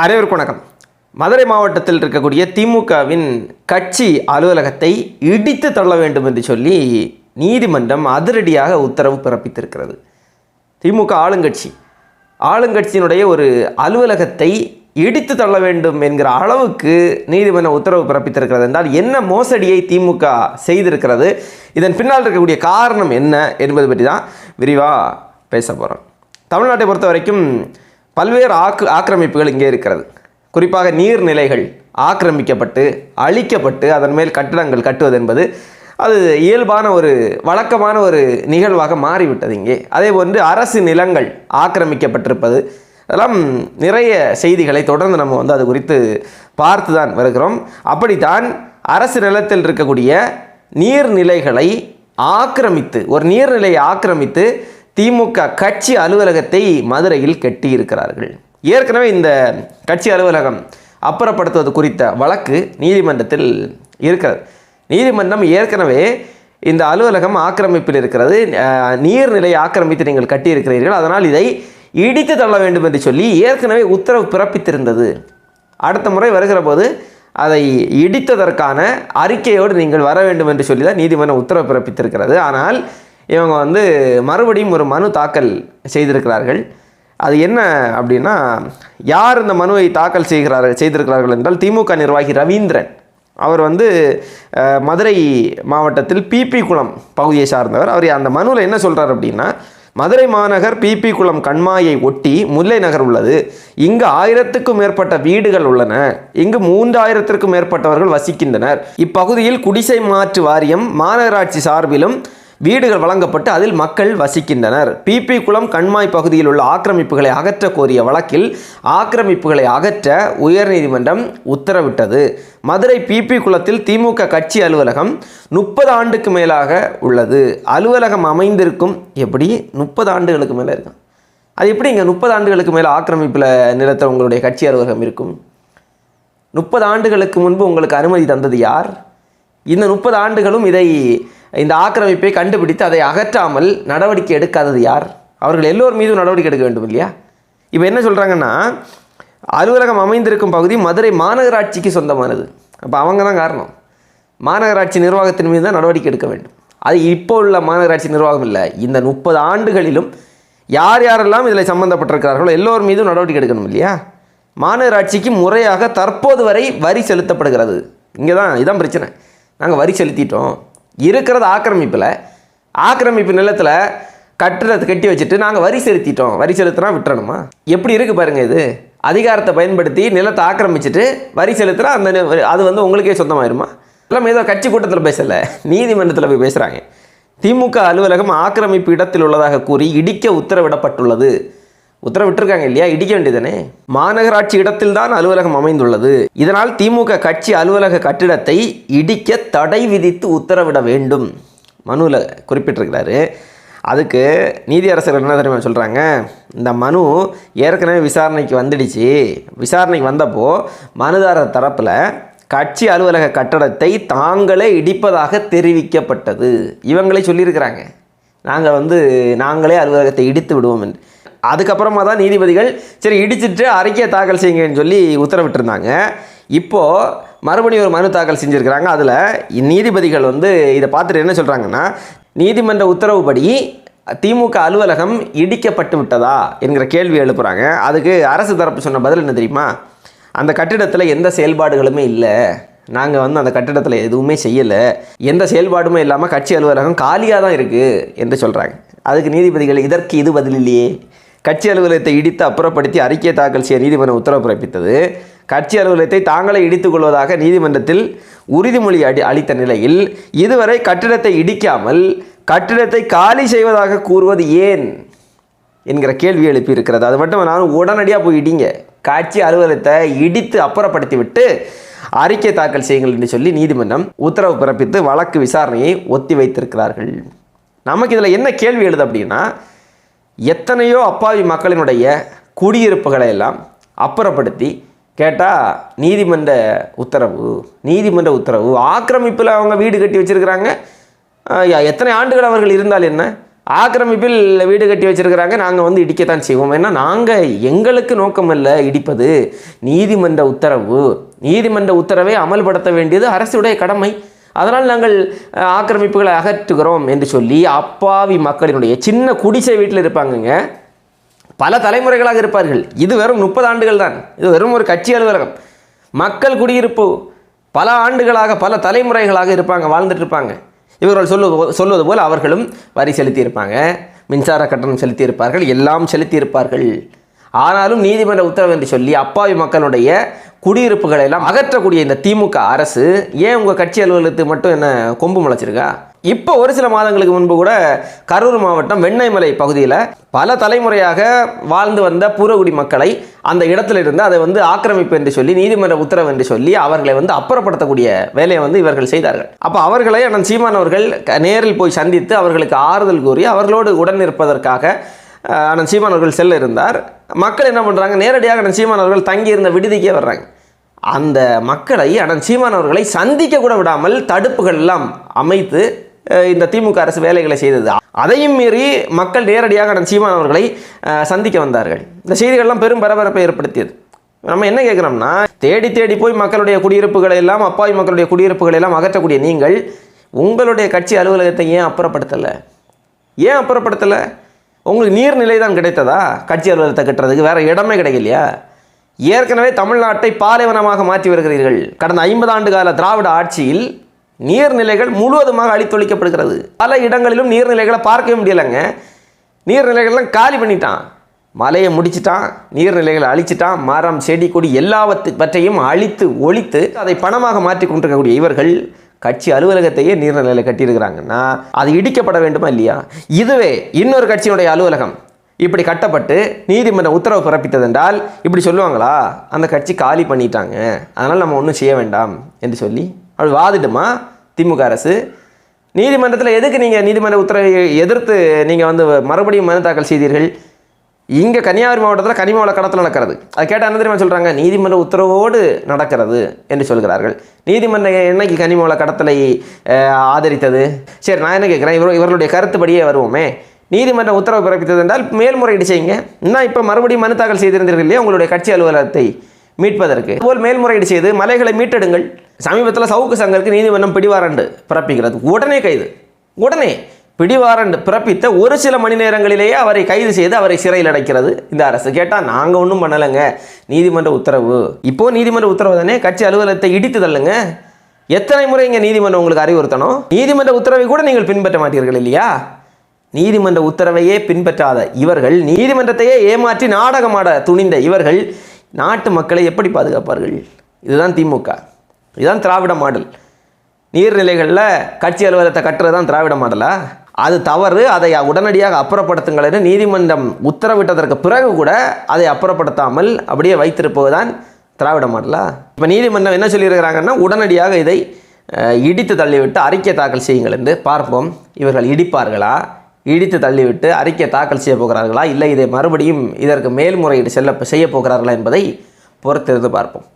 அனைவருக்கும் வணக்கம். மதுரை மாவட்டத்தில் இருக்கக்கூடிய திமுகவின் கட்சி அலுவலகத்தை இடித்து தள்ள வேண்டும் என்று சொல்லி நீதிமன்றம் அதிரடியாக உத்தரவு பிறப்பித்திருக்கிறது. திமுக ஆளுங்கட்சி. ஆளுங்கட்சியினுடைய ஒரு அலுவலகத்தை இடித்து தள்ள வேண்டும் என்கிற அளவுக்கு நீதிமன்றம் உத்தரவு பிறப்பித்திருக்கிறது என்றால் என்ன மோசடியை திமுக செய்திருக்கிறது? இதன் பின்னால் இருக்கக்கூடிய காரணம் என்ன என்பது பற்றி தான் விரிவாக பேச போகிறோம் தமிழ்நாட்டை பொறுத்த வரைக்கும் பல்வேறு ஆக்கு ஆக்கிரமிப்புகள் இங்கே இருக்கிறது. குறிப்பாக நீர்நிலைகள் ஆக்கிரமிக்கப்பட்டு அழிக்கப்பட்டு அதன் மேல் கட்டிடங்கள் கட்டுவது என்பது அது இயல்பான ஒரு வழக்கமான ஒரு நிகழ்வாக மாறிவிட்டது இங்கே. அதே போன்று அரசு நிலங்கள் ஆக்கிரமிக்கப்பட்டிருப்பது அதெல்லாம் நிறைய செய்திகளை தொடர்ந்து நம்ம வந்து அது குறித்து பார்த்து தான் வருகிறோம். அப்படித்தான் அரசு நிலத்தில் இருக்கக்கூடிய நீர்நிலைகளை ஆக்கிரமித்து ஒரு நீர்நிலையை ஆக்கிரமித்து திமுக கட்சி அலுவலகத்தை மதுரையில் கட்டியிருக்கிறார்கள். ஏற்கனவே இந்த கட்சி அலுவலகம் அப்புறப்படுத்துவது குறித்த வழக்கு நீதிமன்றத்தில் இருக்கிறது. நீதிமன்றம் ஏற்கனவே இந்த அலுவலகம் ஆக்கிரமிப்பில் இருக்கிறது. நீர்நிலை ஆக்கிரமித்து நீங்கள் கட்டியிருக்கிறீர்கள். அதனால் இதை இடித்து தள்ள வேண்டும் என்று சொல்லி ஏற்கனவே உத்தரவு பிறப்பித்திருந்தது. அடுத்த முறை வருகிற போது அதை இடித்ததற்கான அறிக்கையோடு நீங்கள் வர வேண்டும் என்று சொல்லி தான் நீதிமன்றம் உத்தரவு பிறப்பித்திருக்கிறது. ஆனால் இவங்க வந்து மறுபடியும் ஒரு மனு தாக்கல் செய்திருக்கிறார்கள். அது என்ன அப்படின்னா யார் இந்த மனுவை தாக்கல் செய்கிறார்கள் செய்திருக்கிறார்கள் என்றால் திமுக நிர்வாகி ரவீந்திரன். அவர் வந்து மதுரை மாவட்டத்தில் பிபி குளம் பகுதியை சார்ந்தவர். அவர் அந்த மனுவில் என்ன சொல்கிறார் அப்படின்னா மதுரை மாநகர் பிபி குளம் கண்மாயை ஒட்டி முல்லை நகர் உள்ளது. இங்கு ஆயிரத்துக்கும் மேற்பட்ட வீடுகள் உள்ளன. இங்கு மூன்றாயிரத்திற்கும் மேற்பட்டவர்கள் வசிக்கின்றனர். இப்பகுதியில் குடிசை மாற்று வாரியம் மாநகராட்சி சார்பிலும் வீடுகள் வழங்கப்பட்டு அதில் மக்கள் வசிக்கின்றனர். பிபி குளம் கண்மாய் பகுதியில் உள்ள ஆக்கிரமிப்புகளை அகற்ற கோரிய வழக்கில் ஆக்கிரமிப்புகளை அகற்ற உயர்நீதிமன்றம் உத்தரவிட்டது. மதுரை பிபி குளத்தில் திமுக கட்சி அலுவலகம் முப்பது ஆண்டுக்கு மேலாக உள்ளது. அலுவலகம் அமைந்திருக்கும் எப்படி முப்பது ஆண்டுகளுக்கு மேலே இருக்கும்? அது எப்படி இங்கே முப்பது ஆண்டுகளுக்கு மேலே ஆக்கிரமிப்பில் நிறுத்த உங்களுடைய கட்சி அலுவலகம் இருக்கும்? முப்பது ஆண்டுகளுக்கு முன்பு உங்களுக்கு அனுமதி தந்தது யார்? இந்த முப்பது ஆண்டுகளும் இதை இந்த ஆக்கிரமிப்பை கண்டுபிடித்து அதை அகற்றாமல் நடவடிக்கை எடுக்காதது யார்? அவர்கள் எல்லோர் மீதும் நடவடிக்கை எடுக்க வேண்டும் இல்லையா? இப்போ என்ன சொல்கிறாங்கன்னா அலுவலகம் அமைந்திருக்கும் பகுதி மதுரை மாநகராட்சிக்கு சொந்தமானது. அப்போ அவங்க தான் காரணம். மாநகராட்சி நிர்வாகத்தின் மீது தான் நடவடிக்கை எடுக்க வேண்டும். அது இப்போ உள்ள மாநகராட்சி நிர்வாகம் இல்லை. இந்த முப்பது ஆண்டுகளிலும் யார் யாரெல்லாம் இதில் சம்மந்தப்பட்டிருக்கிறார்களோ எல்லோர் மீதும் நடவடிக்கை எடுக்கணும் இல்லையா? மாநகராட்சிக்கு முறையாக தற்போது வரை வரி செலுத்தப்படுகிறது. இங்கே தான் இதுதான் பிரச்சனை. நாங்கள் வரி செலுத்திட்டோம். இருக்கிறது ஆக்கிரமிப்பில் ஆக்கிரமிப்பு நிலத்தில் கட்டுறது கட்டி வச்சுட்டு நாங்கள் வரி செலுத்திட்டோம். வரி செலுத்தினா விட்டுறணுமா? எப்படி இருக்குது பாருங்கள் இது. அதிகாரத்தை பயன்படுத்தி நிலத்தை ஆக்கிரமிச்சிட்டு வரி செலுத்துனா அந்த அது வந்து உங்களுக்கே சொந்தமாயிருமா? எல்லாம் ஏதோ கட்சி கூட்டத்தில் பேசலை. நீதிமன்றத்தில் போய் பேசுகிறாங்க திமுக அலுவலகம் ஆக்கிரமிப்பு இடத்தில் உள்ளதாக கூறி இடிக்க உத்தரவிடப்பட்டுள்ளது. உத்தரவிட்டிருக்காங்க இல்லையா? இடிக்க வேண்டியதானே மாநகராட்சி இடத்தில் தான் அலுவலகம் அமைந்துள்ளது. இதனால் திமுக கட்சி அலுவலக கட்டிடத்தை இடிக்க தடை விதித்து உத்தரவிட வேண்டும். மனுவில் குறிப்பிட்டிருக்கிறாரு. அதுக்கு நீதியரசர் என்ன தெரியுமா சொல்கிறாங்க இந்த மனு ஏற்கனவே விசாரணைக்கு வந்துடுச்சு. விசாரணைக்கு வந்தப்போ மனுதாரர் தரப்பில் கட்சி அலுவலக கட்டடத்தை தாங்களே இடிப்பதாக தெரிவிக்கப்பட்டது. இவங்களே சொல்லியிருக்கிறாங்க. நாங்கள் வந்து நாங்களே அலுவலகத்தை இடித்து விடுவோம் என்று. அதுக்கப்புறமா தான் நீதிபதிகள் சரி இடிச்சிட்டு அறிக்கையை தாக்கல் செய்யுங்கன்னு சொல்லி உத்தரவிட்டிருந்தாங்க. இப்போது மறுபடியும் ஒரு மனு தாக்கல் செஞ்சுருக்கிறாங்க. அதில் நீதிபதிகள் வந்து இதை பார்த்துட்டு என்ன சொல்கிறாங்கன்னா நீதிமன்ற உத்தரவுப்படி திமுக அலுவலகம் இடிக்கப்பட்டு விட்டதா என்கிற கேள்வி எழுப்புகிறாங்க அதுக்கு அரசு தரப்பு சொன்ன பதில் என்ன தெரியுமா? அந்த கட்டிடத்தில் எந்த செயல்பாடுகளுமே இல்லை. நாங்கள் வந்து அந்த கட்டிடத்தில் எதுவுமே செய்யலை. எந்த செயல்பாடுமே இல்லாமல் கட்சி அலுவலகம் காலியாக தான் இருக்குது என்று சொல்கிறாங்க அதுக்கு நீதிபதிகள் இதற்கு இது பதில் இல்லையே. கட்சி அலுவலகத்தை இடித்து அப்புறப்படுத்தி அறிக்கை தாக்கல் செய்ய நீதிமன்றம் உத்தரவு பிறப்பித்தது. கட்சி அலுவலகத்தை தாங்களே இடித்துக் கொள்வதாக நீதிமன்றத்தில் உறுதிமொழி அடி அளித்த நிலையில் இதுவரை கட்டிடத்தை இடிக்காமல் கட்டிடத்தை காலி செய்வதாக கூறுவது ஏன்? என்கிற கேள்வி எழுப்பி இருக்கிறது அது மட்டும் நான் உடனடியாக போய் இடிங்க. காட்சி அலுவலகத்தை இடித்து அப்புறப்படுத்தி விட்டு அறிக்கை தாக்கல் செய்யுங்கள் என்று சொல்லி நீதிமன்றம் உத்தரவு பிறப்பித்து வழக்கு விசாரணையை ஒத்தி வைத்திருக்கிறார்கள் நமக்கு இதில் என்ன கேள்வி எழுது அப்படின்னா எத்தனையோ அப்பாவி மக்களினுடைய குடியிருப்புகளை எல்லாம் அப்புறப்படுத்தி கேட்டால் நீதிமன்ற உத்தரவு நீதிமன்ற உத்தரவு ஆக்கிரமிப்பில் அவங்க வீடு கட்டி வச்சிருக்கிறாங்க. எத்தனை ஆண்டுகள் அவர்கள் இருந்தால் என்ன? ஆக்கிரமிப்பில் வீடு கட்டி வச்சுருக்கிறாங்க நாங்கள் வந்து இடிக்கத்தான் செய்வோம். ஏன்னா நாங்கள் எங்களுக்கு நோக்கம் இல்லை இடிப்பது. நீதிமன்ற உத்தரவு நீதிமன்ற உத்தரவை அமல்படுத்த வேண்டியது அரசுடைய கடமை. அதனால் நாங்கள் ஆக்கிரமிப்புகளை அகற்றுகிறோம் என்று சொல்லி அப்பாவி மக்களினுடைய சின்ன குடிசை வீட்டில் இருப்பாங்கங்க. பல தலைமுறைகளாக இருப்பார்கள். இது வெறும் முப்பது ஆண்டுகள் தான். இது வெறும் ஒரு கட்சி அலுவலகம். மக்கள் குடியிருப்பு பல ஆண்டுகளாக பல தலைமுறைகளாக இருப்பாங்க வாழ்ந்துட்டு இருப்பாங்க. இவர்கள் சொல்லுவது சொல்வது போல் அவர்களும் வரி செலுத்தியிருப்பாங்க. மின்சார கட்டணம் செலுத்தியிருப்பார்கள். எல்லாம் செலுத்தியிருப்பார்கள். ஆனாலும் நீதிமன்ற உத்தரவு என்று சொல்லி அப்பாவி மக்களுடைய குடியிருப்புகளை எல்லாம் அகற்றக்கூடிய இந்த திமுக அரசு ஏன் உங்கள் கட்சி அலுவலகத்துக்கு மட்டும் என்ன கொம்பு முளைச்சிருக்கா? இப்போ ஒரு சில மாதங்களுக்கு முன்பு கூட கரூர் மாவட்டம் வெண்ணெய்மலை பகுதியில் பல தலைமுறையாக வாழ்ந்து வந்த பூரகுடி மக்களை அந்த இடத்துல இருந்து அதை வந்து ஆக்கிரமிப்பு என்று சொல்லி நீதிமன்ற உத்தரவு என்று சொல்லி அவர்களை வந்து அப்புறப்படுத்தக்கூடிய வேலையை வந்து இவர்கள் செய்தார்கள். அப்போ அவர்களை அண்ணன் சீமான் அவர்கள் நேரில் போய் சந்தித்து அவர்களுக்கு ஆறுதல் கூறி அவர்களோடு உடன் இருப்பதற்காக அஹ், அண்ணன் சீமான் அவர்கள் செல்ல இருந்தார். மக்கள் என்ன பண்ணுறாங்க நேரடியாக அண்ணன் சீமான் அவர்கள் தங்கியிருந்த விடுதிக்கே வர்றாங்க. அந்த மக்களை அண்ணன் சீமான் அவர்களை சந்திக்க கூட விடாமல் தடுப்புகள் எல்லாம் அமைத்து இந்த திமுக அரசு வேலைகளை செய்தது. அதையும் மீறி மக்கள் நேரடியாக அண்ணன் சீமான் அவர்களை சந்திக்க வந்தார்கள். இந்த செய்திகள்லாம் பெரும் பரபரப்பை ஏற்படுத்தியது. நம்ம என்ன கேட்குறோம்னா தேடி தேடி போய் மக்களுடைய குடியிருப்புகளை எல்லாம் அப்பாவி மக்களுடைய குடியிருப்புகளை எல்லாம் அகற்றக்கூடிய நீங்கள் உங்களுடைய கட்சி அலுவலகத்தை ஏன் அப்புறப்படுத்தலை? ஏன் அப்புறப்படுத்தலை? உங்களுக்கு நீர்நிலை தான் கிடைத்ததா? கட்சி அலுவலகத்தை கட்டுறதுக்கு வேறு இடமே கிடைக்கலையா? ஏற்கனவே தமிழ்நாட்டை பாலைவனமாக மாற்றி வருகிறீர்கள். கடந்த ஐம்பது ஆண்டு கால திராவிட ஆட்சியில் நீர்நிலைகள் முழுவதுமாக அழித்தொழிக்கப்படுகிறது. பல இடங்களிலும் நீர்நிலைகளை பார்க்கவே முடியலைங்க. நீர்நிலைகள்லாம் காலி பண்ணிட்டான். மலையை முடிச்சிட்டான் நீர்நிலைகளை அழிச்சிட்டான் மரம் செடி கொடி எல்லாவற்று பற்றையும் அழித்து ஒழித்து அதை பணமாக மாற்றி கொண்டிருக்கக்கூடிய இவர்கள் கட்சி அலுவலகத்தையே நீர்நிலையில் கட்டியிருக்கிறாங்கன்னா அது இடிக்கப்பட வேண்டுமா இல்லையா? இதுவே இன்னொரு கட்சியினுடைய அலுவலகம் இப்படி கட்டப்பட்டு நீதிமன்ற உத்தரவு பிறப்பித்ததென்றால் இப்படி சொல்லுவாங்களா? அந்த கட்சி காலி பண்ணிட்டாங்க. அதனால் நம்ம ஒன்றும் செய்ய வேண்டாம் என்று சொல்லி அப்படி வாதிடுமா திமுக அரசு நீதிமன்றத்தில் எதுக்கு நீங்கள் நீதிமன்ற உத்தரவை எதிர்த்து நீங்கள் வந்து மறுபடியும் மனு தாக்கல் செய்தீர்கள்? இங்கே கன்னியாகுமரி மாவட்டத்தில் கனிம கடத்தல் நடக்கிறது. அது கேட்டால் என்ன தெரியுமா சொல்கிறாங்க நீதிமன்ற உத்தரவோடு நடக்கிறது என்று சொல்கிறார்கள். நீதிமன்றம் என்னைக்கு கனிம கடத்தலை ஆதரித்தது? சரி நான் என்ன கேட்குறேன்? இவர் இவர்களுடைய கருத்துப்படியே வருவோமே. நீதிமன்ற உத்தரவு பிறப்பித்தது என்றால் மேல்முறையீடு செய்யுங்க. இன்னும் இப்போ மறுபடியும் மனு தாக்கல் செய்திருந்தீர்கள் இல்லையா? உங்களுடைய கட்சி அலுவலகத்தை மீட்பதற்கு. அதுபோல் மேல்முறையீடு செய்து மலைகளை மீட்டெடுங்கள். சமீபத்தில் சவுக்கு சங்கருக்கு நீதிமன்றம் பிடிவாரண்டு பிறப்பிக்கிறது. உடனே கைது. உடனே. பிடிவாரண்டு பிறப்பித்த ஒரு சில மணி நேரங்களிலேயே அவரை கைது செய்து அவரை சிறையில் அடைக்கிறது இந்த அரசு. கேட்டால் நாங்கள் ஒன்றும் பண்ணலைங்க. நீதிமன்ற உத்தரவு. இப்போ நீதிமன்ற உத்தரவு தானே? கட்சி அலுவலகத்தை இடித்து தள்ளுங்க. எத்தனை முறை இங்கே நீதிமன்றம் உங்களுக்கு அறிவுறுத்தணும்? நீதிமன்ற உத்தரவை கூட நீங்கள் பின்பற்ற மாட்டீர்கள் இல்லையா? நீதிமன்ற உத்தரவையே பின்பற்றாத இவர்கள் நீதிமன்றத்தையே ஏமாற்றி நாடகமாட துணிந்த இவர்கள் நாட்டு மக்களை எப்படி பாதுகாப்பார்கள்? இதுதான் திமுக. இதுதான் திராவிட மாடல். நீர்நிலைகளில் கட்சி அலுவலகத்தை கட்டுறது தான் திராவிட மாடலா? அது தவறு அதை உடனடியாக அப்புறப்படுத்துங்கள் என்று நீதிமன்றம் உத்தரவிட்டதற்கு பிறகு கூட அதை அப்புறப்படுத்தாமல் அப்படியே வைத்திருப்பதுதான் திராவிட மாடலா? இப்போ நீதிமன்றம் என்ன சொல்லியிருக்கிறாங்கன்னா உடனடியாக இதை இடித்து தள்ளிவிட்டு அறிக்கை தாக்கல் செய்யுங்கள் என்று பார்ப்போம். இவர்கள் இடிப்பார்களா? இடித்து தள்ளிவிட்டு அறிக்கை தாக்கல் செய்ய போகிறார்களா? இல்லை இதை மறுபடியும் இதற்கு மேல்முறையீடு செல்ல செய்ய போகிறார்களா என்பதை பொறுத்திருந்து பார்ப்போம்.